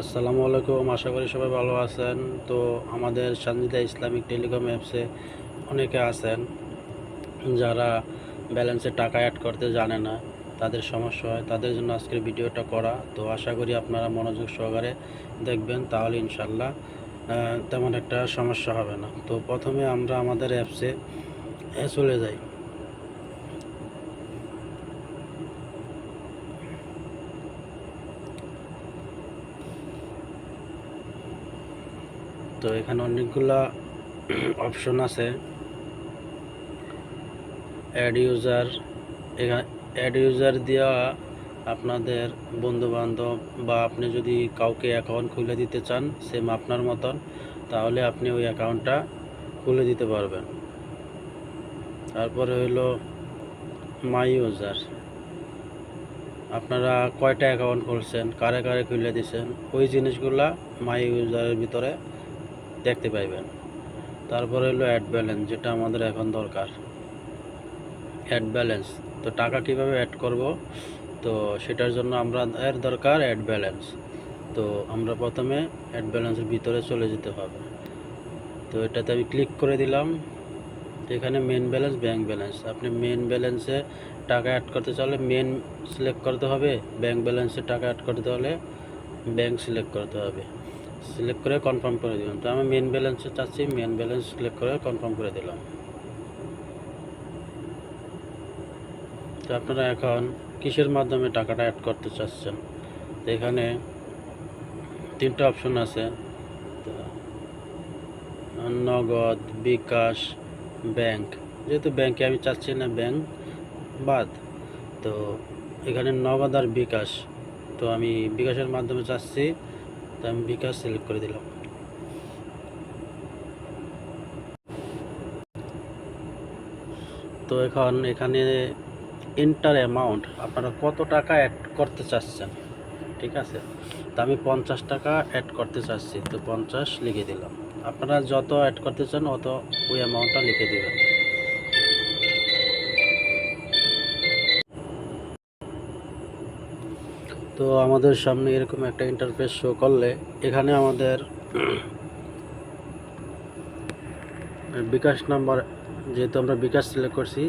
আসসালামু আলাইকুম, আশা করি সবাই ভালো আছেন। তো আমাদের সঞ্জিদা ইসলামিক টেলিকম অ্যাপসে অনেকে আছেন যারা ব্যালেন্সে টাকা অ্যাড করতে জানে না, তাদের সমস্যা হয়, তাদের জন্য আজকের ভিডিওটা করা। তো আশা করি আপনারা মনোযোগ সহকারে দেখবেন, তাহলে ইনশাল্লাহ তেমন একটা সমস্যা হবে না। তো প্রথমে আমরা আমাদের অ্যাপসে চলে যাই। তো এখানে অনেকগুলা অপশন আছে। অ্যাড ইউজার এখানে অ্যাড ইউজার দেওয়া আপনাদের বন্ধু বান্ধব বা আপনি যদি কাউকে অ্যাকাউন্ট খুলে দিতে চান সেম আপনার মতন, তাহলে আপনি ওই অ্যাকাউন্টটা খুলে দিতে পারবেন। তারপরে হইল মাই ইউজার আপনারা কয়টা অ্যাকাউন্ট খুলছেন, কারে কারে খুলে দিয়েছেন ওই জিনিসগুলা মাই ইউজারের ভিতরে দেখতে পাইবেন। তারপরে হলো অ্যাড ব্যালেন্স যেটা আমাদের এখন দরকার। অ্যাড ব্যালেন্স তো টাকা কীভাবে অ্যাড করব? তো সেটার জন্য আমরা এর দরকার অ্যাড ব্যালেন্স তো আমরা প্রথমে অ্যাড ব্যালেন্সের ভিতরে চলে যেতে হবে। তো এটাতে আমি ক্লিক করে দিলাম। এখানে মেন ব্যালেন্স ব্যাংক ব্যালেন্স আপনি মেন ব্যালেন্সে টাকা অ্যাড করতে চাইলে মেন সিলেক্ট করতে হবে। ব্যাংক ব্যালেন্সে টাকা অ্যাড করতে হলে ব্যাংক সিলেক্ট করতে হবে। সিলেক্ট করে কনফার্ম করে দিলাম। তো আমি মেন ব্যালেন্সে চাচ্ছি মেন ব্যালেন্স সিলেক্ট করে কনফার্ম করে দিলাম। তো আপনারা এখন কিসের মাধ্যমে টাকাটা অ্যাড করতে চাচ্ছেন? তো এখানে তিনটা অপশন আছে। নগদ, বিকাশ ব্যাংক যেহেতু ব্যাংকে আমি চাচ্ছি না ব্যাংক বাদ। তো এখানে নগদ আর বিকাশ। তো আমি বিকাশের মাধ্যমে চাচ্ছি। তো আমি বিকাশ সিলেক্ট করে দিলাম। তো এখন এখানে এন্টার অ্যামাউন্ট আপনারা কত টাকা অ্যাড করতে চাচ্ছেন, ঠিক আছে? তো আমি পঞ্চাশ টাকা অ্যাড করতে চাচ্ছি, তো পঞ্চাশ লিখে দিলাম। আপনারা যত অ্যাড করতে চান, অত ওই অ্যামাউন্টটা লিখে দেবেন। তো আমাদের সামনে এরকম একটা ইন্টারফেস শো করলে এখানে আমাদের বিকাশ নাম্বার যেহেতু আমরা বিকাশ সিলেক্ট করছি,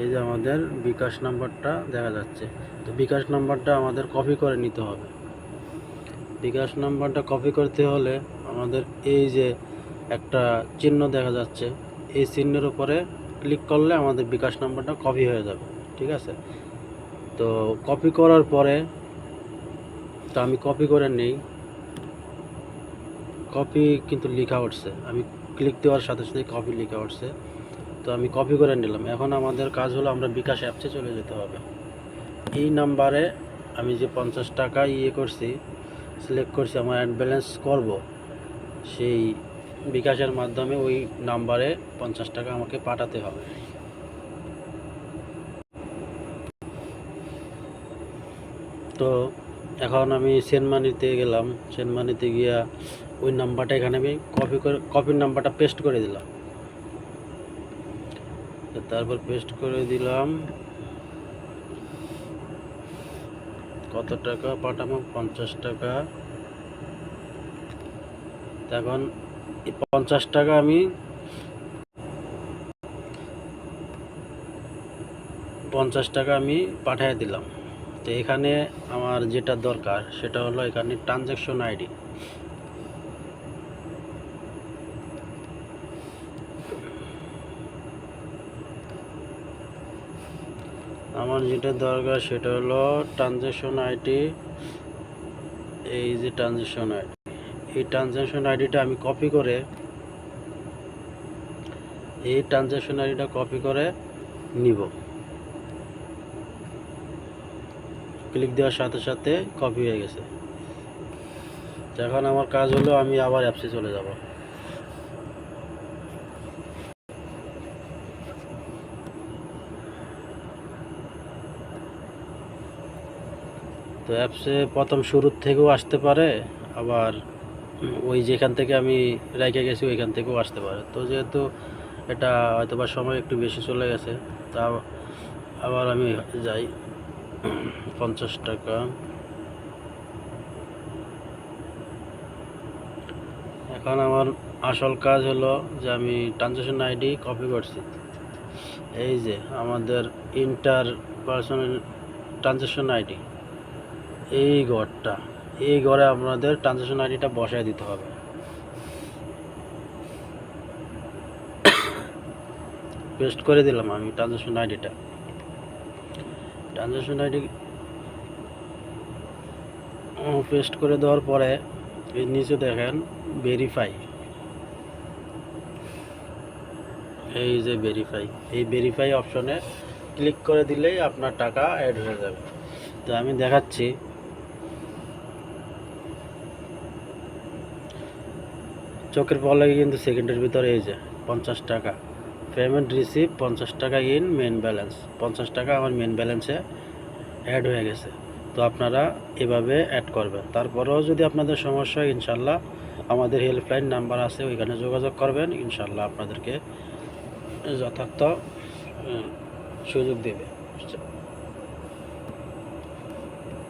এই যে আমাদের বিকাশ নাম্বারটা দেখা যাচ্ছে। তো বিকাশ নাম্বারটা আমাদের কপি করে নিতে হবে। বিকাশ নাম্বারটা কপি করতে হলে আমাদের এই যে একটা চিহ্ন দেখা যাচ্ছে, এই চিহ্নের উপরে ক্লিক করলে আমাদের বিকাশ নাম্বারটা কপি হয়ে যাবে। ঠিক আছে? তো কপি করার পরে তো আমি কপি করে নেই। কপি কিন্তু লেখা উঠছে। আমি ক্লিক দেওয়ার সাথে সাথে কপি লেখা উঠছে। তো আমি কপি করে নিলাম। এখন আমাদের কাজ হলো আমরা বিকাশ অ্যাপসে চলে যেতে হবে। এই নাম্বারে আমি যে পঞ্চাশ টাকা ইয়ে করছি সিলেক্ট করছি, আমার অ্যাড ব্যালেন্স করব, সেই বিকাশের মাধ্যমে ওই নাম্বারে পঞ্চাশ টাকা আমাকে পাঠাতে হবে। তো এখন আমি সেনমানিতে গেলাম। সেনমানিতে গিয়া ওই নাম্বারটা এখানে আমি কপি করে কপির নাম্বারটা পেস্ট করে দিলাম। তারপর পেস্ট করে দিলাম। কত টাকা? পাঠাবো পঞ্চাশ টাকা। এখন পঞ্চাশ টাকা আমি পঞ্চাশ টাকা আমি পাঠিয়ে দিলাম। তো এখানে আমার যেটা দরকার সেটা হলো এখানে ট্রানজ্যাকশন আইডি আমার যেটা দরকার সেটা হলো ট্রানজ্যাকশন আইডি এই যে ট্রানজ্যাকশন আইডি এই ট্রানজ্যাকশন আইডিটা আমি কপি করে, এই ট্রানজ্যাকশন আইডিটা কপি করে নিব। ক্লিক দেওয়ার সাথে সাথে কপি হয়ে গেছে। এখন আমার কাজ হলো আমি আবার অ্যাপসে চলে যাব। তো অ্যাপসে প্রথম শুরুর থেকেও আসতে পারে, আবার ওই যেখান থেকে আমি রেখে গেছি ওইখান থেকেও আসতে পারে। তো যেহেতু এটা হয়তো বা সময় একটু বেশি চলে গেছে, তা আবার আমি যাই। পঞ্চাশ টাকা। এখন আমার আসল কাজ হলো যে আমি ট্রানজেকশন আইডি কপি করছি। এই যে আমাদের ইন্টার পার্সোনাল ট্রানজেকশন আইডি। এই ঘরটা, এই ঘরে আপনাদের ট্রানজেকশন আইডিটা বসায় দিতে হবে। পেস্ট করে দিলাম আমি ট্রানজেকশন আইডিটা। ট্রানজেকশন আইডি পেস্ট করে দেওয়ার পরে এর নিচে দেখেন ভেরিফাই এই যে ভেরিফাই এই ভেরিফাই অপশনে ক্লিক করে দিলেই আপনার টাকা অ্যাড হয়ে যাবে। তো আমি দেখাচ্ছি। চোখের পলকে কিন্তু সেকেন্ডের ভিতরে এই যে, পঞ্চাশ টাকা। পেমেন্ট রিসিভ পঞ্চাশ টাকা ইন মেন ব্যালেন্স পঞ্চাশ টাকা আমার মেন ব্যালেন্সে অ্যাড হয়ে গেছে। তো আপনারা এভাবে অ্যাড করবেন। তারপরেও যদি আপনাদের সমস্যা হয়, ইনশাল্লাহ আমাদের হেল্পলাইন নাম্বার আছে, ওইখানে যোগাযোগ করবেন। ইনশাল্লাহ আপনাদেরকে যথার্থ সুযোগ দেবে।